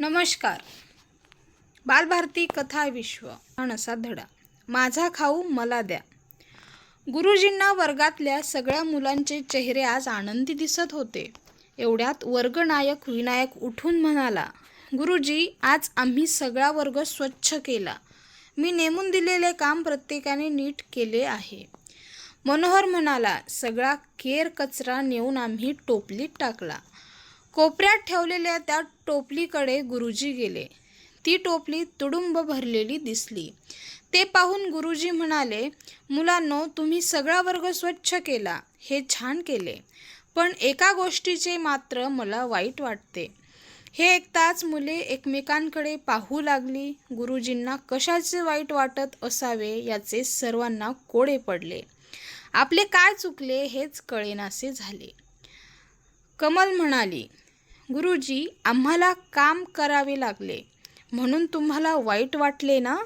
नमस्कार. बालभारती कथा विश्व. असा धडा. माझा खाऊ मला द्या. गुरुजींना वर्गातल्या सगळ्या मुलांचे चेहरे आज आनंदी दिसत होते. एवढ्यात वर्गनायक विनायक उठून म्हणाला गुरुजी आज आम्ही सगळा वर्ग स्वच्छ केला. मी नेमून दिलेले काम प्रत्येकाने नीट केले आहे. मनोहर म्हणाला सगळा केर कचरा नेऊन आम्ही टोपलीत टाकला. कोपऱ्यात ठेवलेल्या त्या टोपलीकडे गुरुजी गेले. ती टोपली तुडुंब भरलेली दिसली. ते पाहून गुरुजी म्हणाले मुलांनो तुम्ही सगळा वर्ग स्वच्छ केला. हे छान केले. पण एका गोष्टीचे मात्र मला वाईट वाटते. हे ऐकताच मुले एकमेकांकडे पाहू लागली. गुरुजींना कशाचे वाईट वाटत असावे याचे सर्वांना कोडे पडले. आपले काय चुकले हेच कळेनासे झाले. कमल म्हणाली गुरुजी आम्हाला काम करावे लागले. म्हणून तुम्हाला वाईट वाटले ना?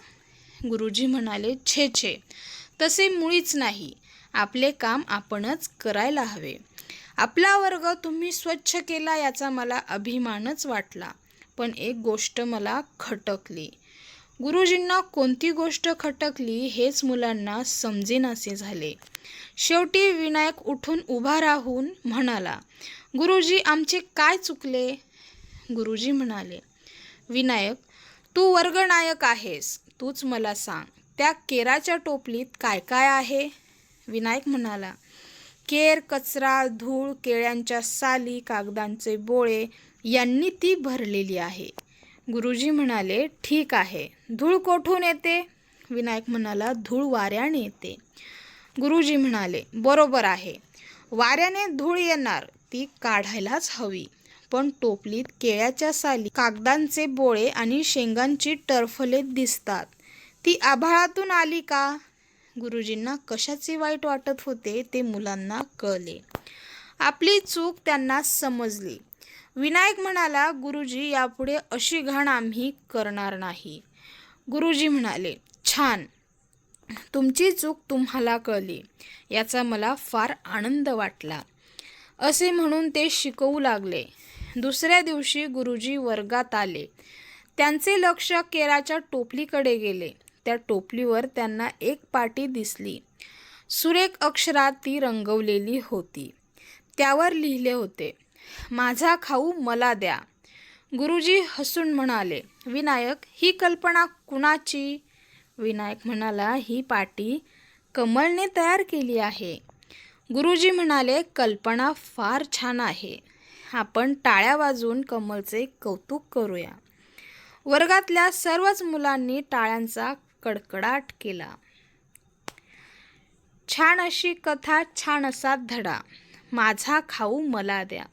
गुरुजी म्हणाले छे छे. तसे मुळीच नाही. आपले काम आपणच करायला हवे. आपला वर्ग तुम्ही स्वच्छ केला याचा मला अभिमानच वाटला. पण एक गोष्ट मला खटकली. गुरुजींना कोणती गोष्ट खटकली हेच मुलांना समजेनासे झाले. शेवटी विनायक उठून उभा राहून म्हणाला गुरुजी आमचे काय चुकले? गुरुजी म्हणाले विनायक तू वर्गनायक आहेस. तूच मला सांग त्या केराच्या टोपलीत काय काय आहे? विनायक म्हणाला केर कचरा धूळ केळ्यांच्या साली कागदांचे बोळे यांनी ती भरलेली आहे. गुरुजी म्हणाले ठीक आहे. धूळ कोठून येते? विनायक म्हणाला धूळ वाऱ्याने येते. गुरुजी म्हणाले बरोबर आहे. वाऱ्याने धूळ येणार ती काढायलाच हवी. पण टोपलीत केळ्याच्या साली कागदांचे बोळे आणि शेंगांची टरफले दिसतात. ती आभाळातून आली का? गुरुजींना कशाचे वाईट वाटत होते ते मुलांना कळले. आपली चूक त्यांना समजली. विनायक म्हणाला गुरुजी यापुढे अशी घाण आम्ही करणार नाही. गुरुजी म्हणाले छान. तुमची चूक तुम्हाला कळली. याचा मला फार आनंद वाटला. असे म्हणून ते शिकवू लागले. दुसऱ्या दिवशी गुरुजी वर्गात आले. त्यांचे लक्ष केराच्या टोपलीकडे गेले. त्या टोपलीवर त्यांना एक पाटी दिसली. सुरेख अक्षरात ती रंगवलेली होती. त्यावर लिहिले होते माझा खाऊ मला द्या. गुरुजी हसून म्हणाले विनायक ही कल्पना कुणाची? विनायक म्हणाला ही पाटी कमलने तयार केली आहे. गुरुजी म्हणाले कल्पना फार छान आहे. आपण टाळ्या वाजवून कमलचे कौतुक करूया. वर्गातल्या सर्वच मुलांनी टाळ्यांचा कडकडाट केला. छान अशी कथा छान असा धडा. माझा खाऊ मला द्या.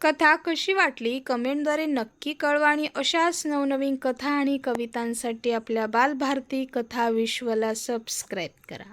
कथा कशी वाटली? कमेंटद्वारे नक्की कळवा आणि अशाच नवनवीन कथा आणि कवितांसाठी आपल्या बालभारती कथा विश्वला सबस्क्राईब करा.